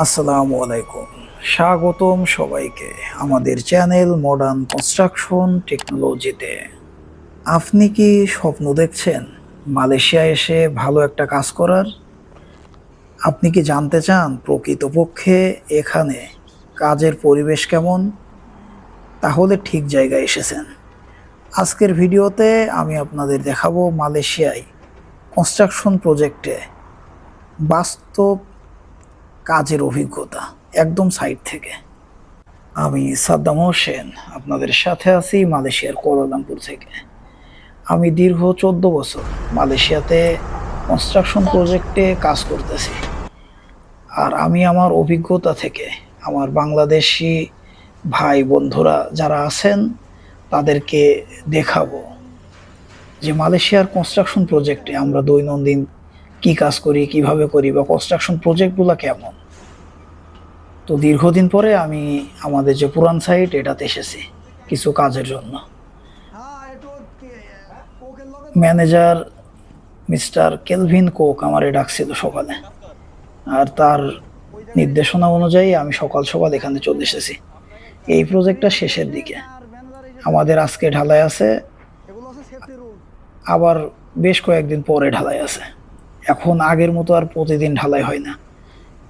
আসসালামু আলাইকুম। স্বাগতম সবাইকে আমাদের চ্যানেল মডার্ন কনস্ট্রাকশন টেকনোলজিতে আপনি কি স্বপ্ন দেখছেন মালয়েশিয়া এসে ভালো একটা কাজ করার? আপনি কি জানতে চান প্রকৃতপক্ষে এখানে কাজের পরিবেশ কেমন? তাহলে ঠিক জায়গায় এসেছেন। আজকের ভিডিওতে আমি আপনাদের দেখাবো মালয়েশিয়ায় কনস্ট্রাকশন প্রজেক্টে বাস্তব কাজের অভিজ্ঞতা একদম সাইড থেকে। আমি সাদ্দাম হোসেন, আপনাদের সাথে আছি মালয়েশিয়ার কোয়ালালামপুর থেকে। আমি দীর্ঘ চোদ্দ বছর মালয়েশিয়াতে কনস্ট্রাকশন প্রজেক্টে কাজ করতেছি। আর আমি আমার অভিজ্ঞতা থেকে আমার বাংলাদেশি ভাই বন্ধুরা যারা আছেন, তাদেরকে দেখাবো যে মালয়েশিয়ার কনস্ট্রাকশন প্রজেক্টে আমরা দৈনন্দিন কি কাজ করি, কীভাবে করি বা কনস্ট্রাকশন প্রজেক্টগুলো কেমন? তো দীর্ঘদিন পরে আমি আমাদের যে পুরান সাইট এটাতে এসেছি কিছু কাজের জন্য। ম্যানেজার মিস্টার কেলভিন কোক আমারে ডাকছিল সকালে। আর তার নির্দেশনা অনুযায়ী আমি সকাল সকাল এখানে চলে এসেছি। এই প্রজেক্টটা শেষের দিকে। আমাদের আজকে ঢালাই আছে। আবার বেশ কয়েকদিন পরে ঢালাই আছে। এখন আগের মতো আর প্রতিদিন ঢালাই হয় না।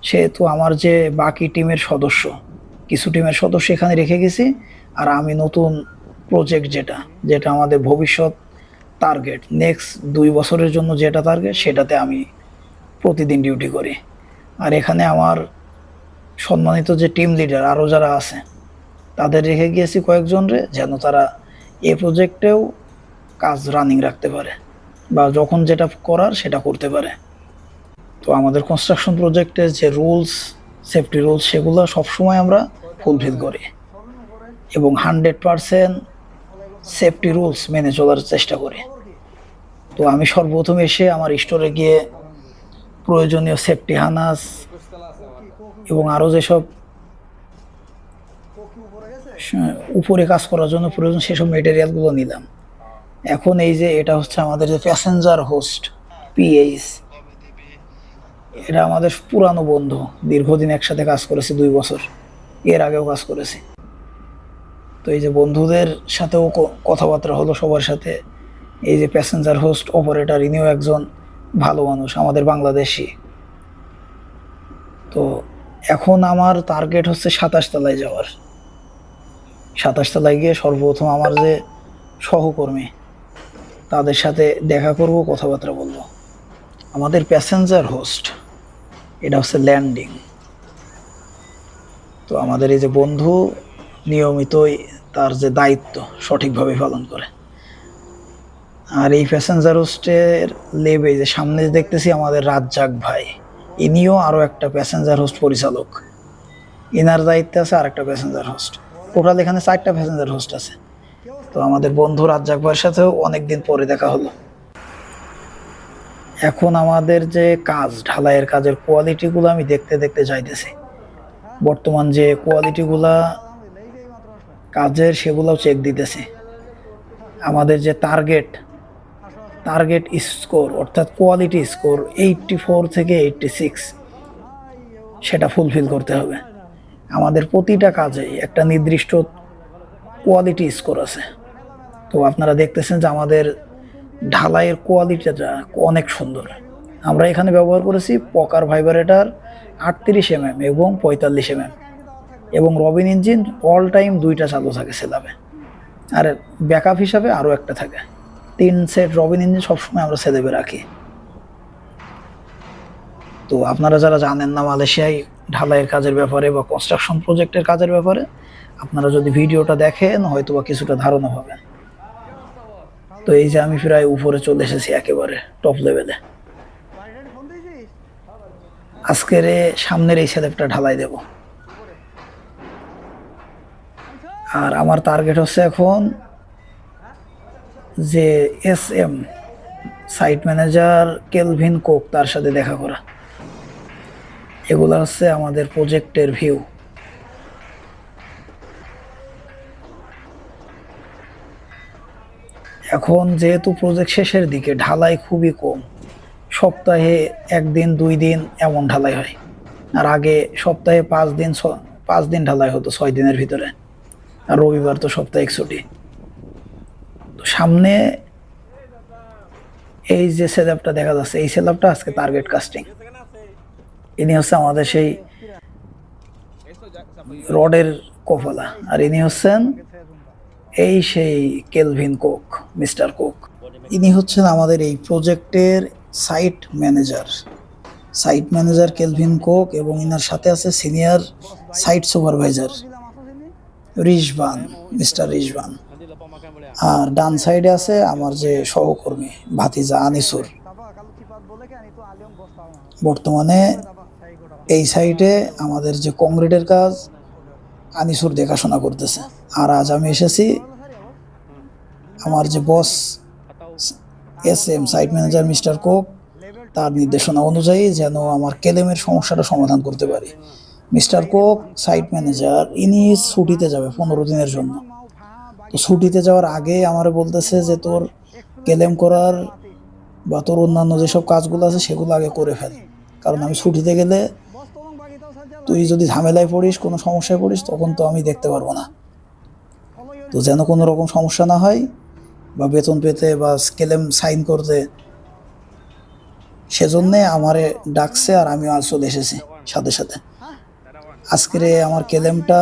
সেহেতু আমার যে বাকি টিমের সদস্য, কিছু টিমের সদস্য এখানে রেখে গেছি, আর আমি নতুন প্রজেক্ট যেটা যেটা আমাদের ভবিষ্যৎ টার্গেট নেক্সট দুই বছরের জন্য যেটা টার্গেট সেটাতে আমি প্রতিদিন ডিউটি করি। আর এখানে আমার সম্মানিত যে টিম লিডার আরও যারা আছে, তাদের রেখে গিয়েছি কয়েকজনরে যেন তারা এ প্রজেক্টেও কাজ রানিং রাখতে পারে। বা যখন যেটা করার সেটা করতে পারে। তো আমাদের কনস্ট্রাকশন প্রজেক্টের যে রুলস সেফটি রুলস সেগুলো সবসময় আমরা ফুলফিল করি। এবং হান্ড্রেড পারসেন্ট সেফটি রুলস মেনে চলার চেষ্টা করি। তো আমি সর্বপ্রথম এসে আমার স্টোরে গিয়ে প্রয়োজনীয় সেফটি হানাস এবং আরও যেসব উপরে কাজ করার জন্য প্রয়োজন সেসব মেটেরিয়ালগুলো নিলাম। এখন এই যে এটা হচ্ছে আমাদের যে প্যাসেঞ্জার হোস্ট পিএইচ এটা আমাদের পুরানো বন্ধু, দীর্ঘদিন একসাথে কাজ করেছি, দুই বছর। এর আগেও কাজ করেছি। তো এই যে বন্ধুদের সাথেও কথাবার্তা হলো, সবার সাথে। এই যে প্যাসেঞ্জার হোস্ট অপারেটর ইনিও একজন ভালো মানুষ, আমাদের বাংলাদেশি। তো এখন আমার টার্গেট হচ্ছে সাতাশ তলায় যাওয়ার। সাতাশ তলায় গিয়ে সর্বপ্রথম আমার যে সহকর্মী তাদের সাথে দেখা করব, কথাবার্তা বলব। আমাদের প্যাসেঞ্জার হোস্ট এটা হচ্ছে ল্যান্ডিং তো আমাদের এই যে বন্ধু, নিয়মিতই তার যে দায়িত্ব, সঠিকভাবে পালন করে। আর এই প্যাসেঞ্জার হোস্টের লেবে যে সামনে দেখতেছি, আমাদের রাজ্জাক ভাই, ইনিও আরও একটা প্যাসেঞ্জার হোস্ট পরিচালক। ইনার দায়িত্বে আছে আর একটা প্যাসেঞ্জার হোস্ট টোটাল এখানে চারটা প্যাসেঞ্জার হোস্ট আছে। তো আমাদের বন্ধু রাজ্জাক ভাইয়ের সাথেও অনেকদিন পরে দেখা হলো। এখন আমাদের যে কাজ, ঢালাইয়ের কাজের কোয়ালিটিগুলো আমি দেখতে দেখতে যাইতেছি। বর্তমান যে কোয়ালিটিগুলা কাজের সেগুলোও চেক দিতেছি। আমাদের যে টার্গেট টার্গেট স্কোর অর্থাৎ কোয়ালিটি স্কোর এইটটি ফোর থেকে এইটটি সিক্স সেটা ফুলফিল করতে হবে। আমাদের প্রতিটা কাজে একটা নির্দিষ্ট কোয়ালিটি স্কোর আছে। তো আপনারা দেখতেছেন যে আমাদের ঢালাইয়ের কোয়ালিটিটা অনেক সুন্দর। আমরা এখানে ব্যবহার করেছি পকার ভাইবারেটার আটত্রিশ এম এম এবং পঁয়তাল্লিশ এম এম এবং রবিন ইঞ্জিন অল টাইম দুইটা চালু থাকে সেলাবে। আর ব্যাকআপ হিসাবে আরও একটা থাকে। তিন সেট রবিন ইঞ্জিন সবসময় আমরা সেলেবে রাখি। তো আপনারা যারা জানেন না মালয়েশিয়ায় ঢালাইয়ের কাজের ব্যাপারে বা কনস্ট্রাকশন প্রজেক্টের কাজের ব্যাপারে, আপনারা যদি ভিডিওটা দেখেন হয়তো বা কিছুটা ধারণা হবে তো এই যে আমি প্রায় উপরে চলে এসেছি একেবারে টপ লেভেলে আজকের সামনের এই সেলেপটা ঢালাই দেব। আর আমার টার্গেট হচ্ছে এখন যে S M site manager Kelvin Koke তার সাথে দেখা করা। এগুলো হচ্ছে আমাদের প্রজেক্টের ভিউ এখন যেহেতু প্রজেক্ট শেষের দিকে, ঢালাই খুবই কম। সপ্তাহে একদিন, দুই দিন এমন ঢালাই হয়। আর আগে সপ্তাহে পাঁচ দিন পাঁচ দিন ঢালাই হতো ছয় দিনের ভিতরে। আর রবিবার তো সাপ্তাহিক ছুটি তো সামনে এই যে সেলাপটা দেখা যাচ্ছে, এই সেলাপটা আজকে টার্গেট কাস্টিং ইনি হচ্ছে আমাদের সেই রডের কফলা আর ইনি হচ্ছেন এই সেই কেলভিন কোক মিস্টার কোক ইনি হচ্ছেন আমাদের এই প্রজেক্টের site manager site manager Kelvin Koke এবং ইনার সাথে আছে senior site supervisor Rizwan mister Rizwan আর ডান সাইডে আছে আমার যে সহকর্মী, ভাতিজা আনিসুর। বর্তমানে এই সাইটে আমাদের যে কংক্রিটের কাজ আনিসুর দেখাশোনা করতেছে। আর আজ আমি এসেছি আমার যে boss S M site manager mister Koke, তার নির্দেশনা অনুযায়ী যেন আমার কেলেমের সমস্যাটা সমাধান করতে পারি। মিস্টার কোক, সাইট ম্যানেজার, ইনি ছুটিতে যাবে পনেরো দিনের জন্য। তো ছুটিতে যাওয়ার আগে আমার বলতেছে যে তোর কেলেম করার বা তোর অন্যান্য যেসব কাজগুলো আছে সেগুলো আগে করে ফেল। কারণ আমি ছুটিতে গেলে তুই যদি ঝামেলায় পড়িস, কোনো সমস্যায় পড়িস, তখন তো আমি দেখতে পারব না। তো যেন কোনো রকম সমস্যা না হয়, বা বেতন পেতে বা স্কেলেম সাইন করতে, সেজন্যে আমারে ডাকছে আর আমিও আজ চলে এসেছি সাথে সাথে। আজকের আমার কেলেমটা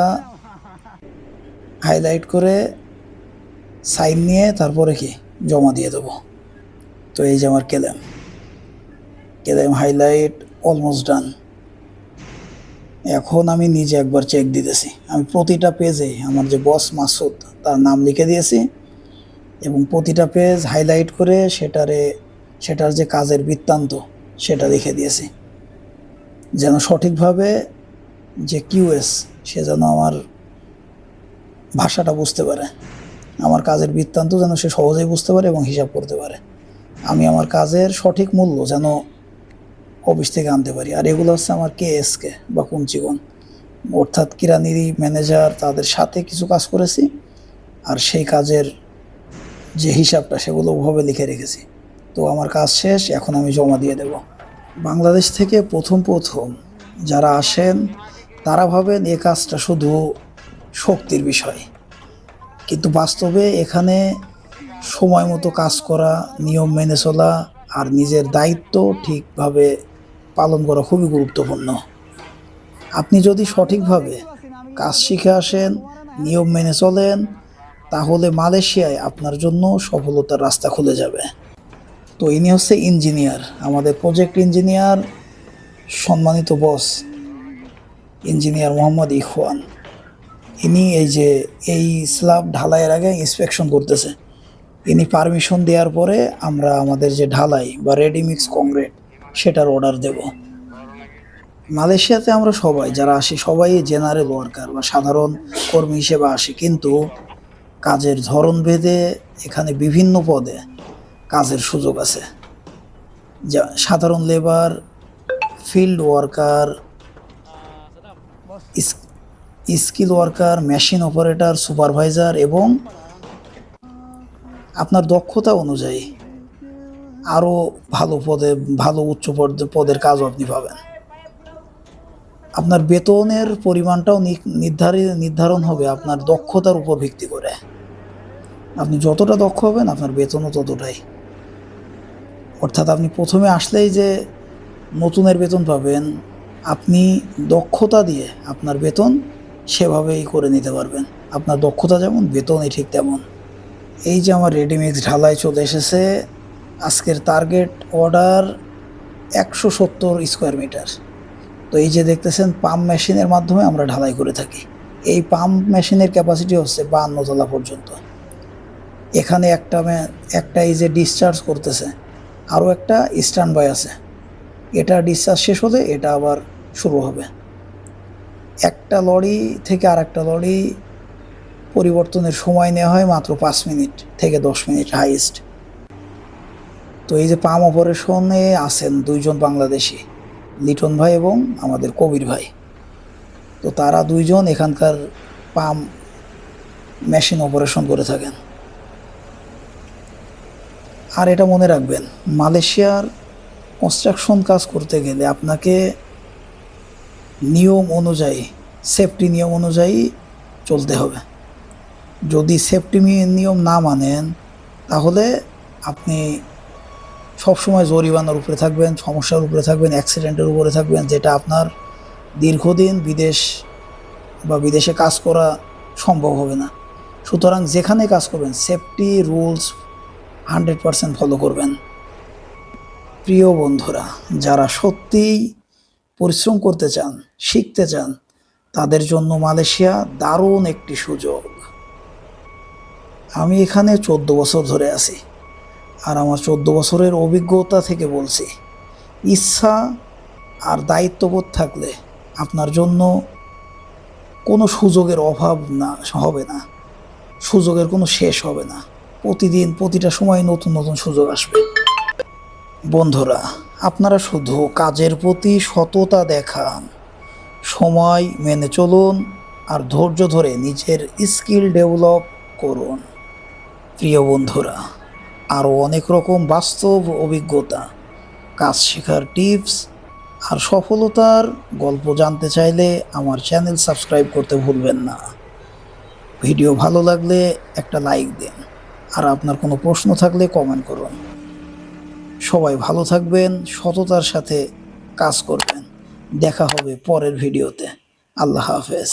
হাইলাইট করে সাইন নিয়ে তারপরে কি জমা দিয়ে দেবো। তো এই যে আমার কেলেম। কেলেম হাইলাইট অলমোস্ট ডান। এখন আমি নিজে একবার চেক দিতেছি। আমি প্রতিটা পেজে আমার যে বস মাসুদ, তার নাম লিখে দিয়েছি এবং প্রতিটা পেজ হাইলাইট করে সেটারে, সেটার যে কাজের বৃত্তান্ত, সেটা লিখে দিয়েছি। যেন সঠিকভাবে যে কিউএস সে যেন আমার ভাষাটা বুঝতে পারে। আমার কাজের বৃত্তান্ত যেন সে সহজেই বুঝতে পারে এবং হিসাব করতে পারে। আমি আমার কাজের সঠিক মূল্য যেন অফিস থেকে আনতে পারি। আর এগুলো হচ্ছে আমার কেএসকে বা কুঞ্চিগণ। অর্থাৎ কিরানিরি ম্যানেজার তাদের সাথে কিছু কাজ করেছি আর সেই কাজের যে হিসাবটা সেগুলো ওভাবে লিখে রেখেছি। তো আমার কাজ শেষ, এখন আমি জমা দিয়ে দেব। বাংলাদেশ থেকে প্রথম প্রথম যারা আসেন, তারা ভাবেন এ কাজটা শুধু শক্তির বিষয়। কিন্তু বাস্তবে এখানে সময় মতো কাজ করা, নিয়ম মেনে চলা আর নিজের দায়িত্ব ঠিকভাবে পালন করা খুবই গুরুত্বপূর্ণ। আপনি যদি সঠিকভাবে কাজ শিখে আসেন, নিয়ম মেনে চলেন, তাহলে মালয়েশিয়ায় আপনার জন্য সফলতার রাস্তা খুলে যাবে। তো ইনি হচ্ছে ইঞ্জিনিয়ার, আমাদের প্রজেক্ট ইঞ্জিনিয়ার, সম্মানিত বস ইঞ্জিনিয়ার মোহাম্মদ ইখওয়ান। ইনি এই যে, এই স্ল্যাব ঢালাইয়ের আগে ইন্সপেকশন করতেছে। ইনি পারমিশন দেওয়ার পরে আমরা আমাদের যে ঢালাই বা রেডিমিক্স কংক্রিট সেটার অর্ডার দেব। মালয়েশিয়াতে আমরা সবাই যারা আসি, সবাই জেনারেল ওয়ার্কার বা সাধারণ কর্মী হিসেবে আসি। কিন্তু কাজের ধরন ভেদে এখানে বিভিন্ন পদে কাজের সুযোগ আছে। যা সাধারণ labour field worker skill worker machine operator supervisor এবং আপনার দক্ষতা অনুযায়ী আরও ভালো পদে, ভালো উচ্চ পদ- পদের কাজও আপনি পাবেন। আপনার বেতনের পরিমাণটাও নির্ধারিত নির্ধারণ হবে আপনার দক্ষতার উপর ভিত্তি করে। আপনি যতটা দক্ষ হবেন, আপনার বেতনও ততটাই। অর্থাৎ আপনি প্রথমে আসলেই যে নতুনের বেতন পাবেন, আপনি দক্ষতা দিয়ে আপনার বেতন সেভাবেই করে নিতে পারবেন। আপনার দক্ষতা যেমন, বেতনই ঠিক তেমন। এই যে আমার রেডিমিক্স ঢালাই চলে এসেছে আজকের টার্গেট অর্ডার একশো সত্তর স্কোয়ার মিটার তো এই যে দেখতেছেন পাম্প মেশিনের মাধ্যমে আমরা ঢালাই করে থাকি। এই পাম্প মেশিনের ক্যাপাসিটি হচ্ছে বান্ন তলা পর্যন্ত। এখানে একটা একটা এই যে ডিসচার্জ করতেছে, আরও একটা স্ট্যান্ড বাই আছে। এটা ডিসচার্জ শেষ হলে এটা আবার শুরু হবে। একটা লরি থেকে আর একটা লরি পরিবর্তনের সময় নেওয়া হয় মাত্র পাঁচ মিনিট থেকে দশ মিনিট হাইয়েস্ট তো এই যে পাম অপারেশনে আছেন দুইজন বাংলাদেশি, লিটন ভাই এবং আমাদের কবির ভাই। তো তারা দুইজন এখানকার পাম মেশিন অপারেশন করে থাকেন। আর এটা মনে রাখবেন, মালয়েশিয়ার কনস্ট্রাকশন কাজ করতে গেলে আপনাকে নিয়ম অনুযায়ী সেফটি নিয়ম অনুযায়ী চলতে হবে। যদি সেফটি নিয়ম না মানেন, তাহলে আপনি সবসময় জরিমানার উপরে থাকবেন, সমস্যার উপরে থাকবেন অ্যাক্সিডেন্টের উপরে থাকবেন, যেটা আপনার দীর্ঘদিন বিদেশ বা বিদেশে কাজ করা সম্ভব হবে না। সুতরাং যেখানে কাজ করবেন safety rules hundred percent follow করবেন। প্রিয় বন্ধুরা, যারা সত্যিই পরিশ্রম করতে চান, শিখতে চান, তাদের জন্য মালয়েশিয়া দারুণ একটি সুযোগ। আমি এখানে চোদ্দ বছর ধরে আছি। আর আমার চোদ্দ বছরের অভিজ্ঞতা থেকে বলছি, ইচ্ছা আর দায়িত্ববোধ থাকলে আপনার জন্য কোনো সুযোগের অভাব না, হবে না। সুযোগের কোনো শেষ হবে না। প্রতিদিন প্রতিটা সময় নতুন নতুন সুযোগ আসবে। বন্ধুরা, আপনারা শুধু কাজের প্রতি সততা দেখান। সময় মেনে চলুন আর ধৈর্য ধরে নিজের স্কিল ডেভেলপ করুন। প্রিয় বন্ধুরা আরও অনেক রকম বাস্তব অভিজ্ঞতা, কাজ শেখার টিপস আর সফলতার গল্প জানতে চাইলে আমার চ্যানেল সাবস্ক্রাইব করতে ভুলবেন না। ভিডিও ভালো লাগলে একটা লাইক দিন আর আপনার কোনো প্রশ্ন থাকলে কমেন্ট করুন। সবাই ভালো থাকবেন, সততার সাথে কাজ করবেন। দেখা হবে পরের ভিডিওতে। আল্লাহ হাফেজ।